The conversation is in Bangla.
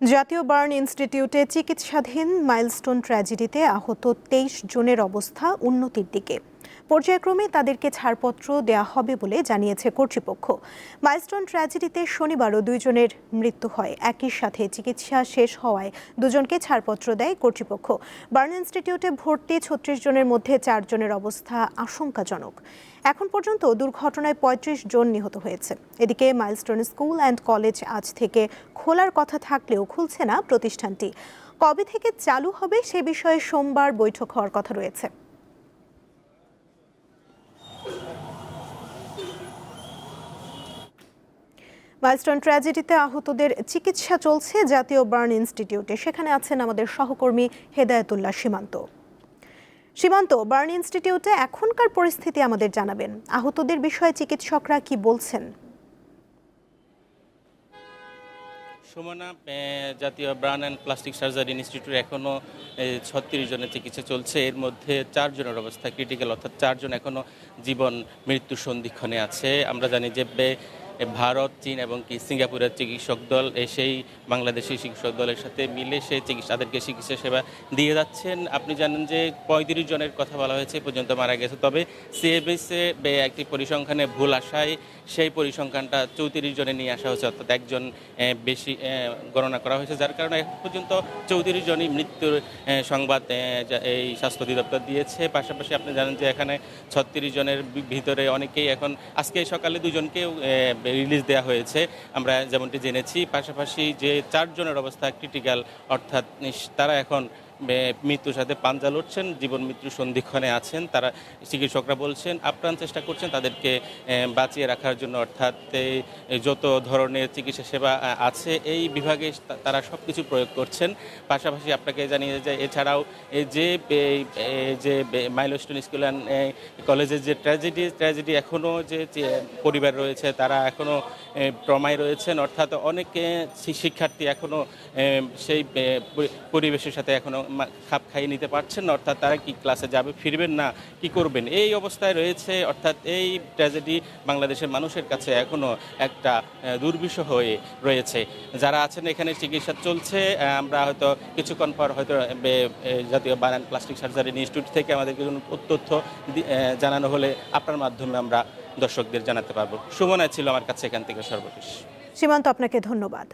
জাতীয় বার্ন ইনস্টিটিউটে চিকিৎসাধীন মাইলস্টোন ট্র্যাজেডিতে আহত তেইশ জনের অবস্থা উন্নতির দিকে। পর্যায়ক্রমে তাদেরকে ছাড়পত্র দেয়া হবে বলে জানিয়েছে কর্তৃপক্ষ। মাইলস্টোন ট্র্যাজেডিতে শনিবারও দুইজনের মৃত্যু হয়। একই সাথে চিকিৎসা শেষ হওয়ায় দুজনকে ছাড়পত্র দেয় কর্তৃপক্ষ। বার্ন ইনস্টিটিউটে ভর্তি ছত্রিশ জনের মধ্যে চারজনের অবস্থা আশঙ্কাজনক। এখন পর্যন্ত দুর্ঘটনায় পঁয়ত্রিশ জন নিহত হয়েছে। এদিকে মাইলস্টোন স্কুল অ্যান্ড কলেজ আজ থেকে খোলার কথা থাকলেও খুলছে না প্রতিষ্ঠানটি। কবে থেকে চালু হবে সে বিষয়ে সোমবার বৈঠক হওয়ার কথা রয়েছে। মাইলস্টোন ট্র্যাজেডিতে আহতদের চিকিৎসা চলছে জাতীয় বার্ন ইনস্টিটিউটে সেখানে আছেন আমাদের সহকর্মী হেদায়েতুল্লাহ সীমান্ত। সীমান্ত বার্ন ইনস্টিটিউটে এখনকার পরিস্থিতি আমাদের জানাবেন। আহতদের বিষয়ে চিকিৎসকরা কি বলছেন? সুমনা জাতীয় burn and plastic surgery institute এখনও ছত্রিশ জনের চিকিৎসা চলছে। এর মধ্যে চারজনের অবস্থা ক্রিটিক্যাল অর্থাৎ চারজন এখনও জীবন মৃত্যু সন্ধিক্ষণে আছে। আমরা জানি যে ভারত, চীন এবং কি সিঙ্গাপুরের চিকিৎসক দল এসেই বাংলাদেশি চিকিৎসক দলের সাথে মিলে সেই চিকিৎসা তাদেরকে চিকিৎসা সেবা দিয়ে যাচ্ছেন। আপনি জানেন যে পঁয়ত্রিশ জনের কথা বলা হয়েছে পর্যন্ত মারা গেছে। তবে সিএবিসে একটি পরিসংখ্যানে ভুল আসায় সেই পরিসংখ্যানটা চৌত্রিশ জনে নিয়ে আসা হয়েছে, অর্থাৎ একজন বেশি গণনা করা হয়েছে। যার কারণে এখন পর্যন্ত চৌত্রিশ জনই মৃত্যুর সংবাদ এই স্বাস্থ্য অধিদপ্তর দিয়েছে। পাশাপাশি আপনি জানেন যে এখানে ছত্রিশ জনের ভিতরে অনেকেই এখন, আজকে সকালে দুজনকেও রিলিজ দেওয়া হয়েছে। আমরা যেমনটি জেনেছি পাশাপাশি যে চারজনের অবস্থা ক্রিটিক্যাল অর্থাৎ তারা এখন মৃত্যুর সাথে পাঞ্জা লড়ছেন, জীবন মৃত্যু সন্ধিক্ষণে আছেন। তারা চিকিৎসকরা বলছেন, আপ্রাণ চেষ্টা করছেন তাদেরকে বাঁচিয়ে রাখার জন্য। অর্থাৎ যত ধরনের চিকিৎসা সেবা আছে, এই বিভাগে তারা সব কিছু প্রয়োগ করছেন। পাশাপাশি আপনাকে জানিয়ে যায় এছাড়াও যে যে মাইলস্টোন স্কুল অ্যান্ড কলেজের যে ট্র্যাজেডি ট্র্যাজেডি এখনও যে পরিবার রয়েছে, তারা এখনও ট্রমায় রয়েছেন। অর্থাৎ অনেকে শিক্ষার্থী এখনও সেই পরিবেশের সাথে এখনও খাপ খাইয়ে নিতে পারছেন না অর্থাৎ তারা কি ক্লাসে যাবে ফিরবেন না কি করবেন? এই অবস্থায় রয়েছে অর্থাৎ এই ট্র্যাজেডি বাংলাদেশের মানুষের কাছে এখনও একটা আহ, দুর্বিষহ হয়ে রয়েছে। যারা আছেন এখানে চিকিৎসা চলছে আমরা হয়তো কিছুক্ষণ পর হয়তো জাতীয় বানান প্লাস্টিক সার্জারি ইনস্টিটিউট থেকে আমাদেরকে তথ্য জানানো হলে আপনার মাধ্যমে আমরা দর্শকদের জানাতে পারব। সুমনা ছিল আমার কাছে এখান থেকে সর্বশেষ। সীমান্ত আপনাকে ধন্যবাদ।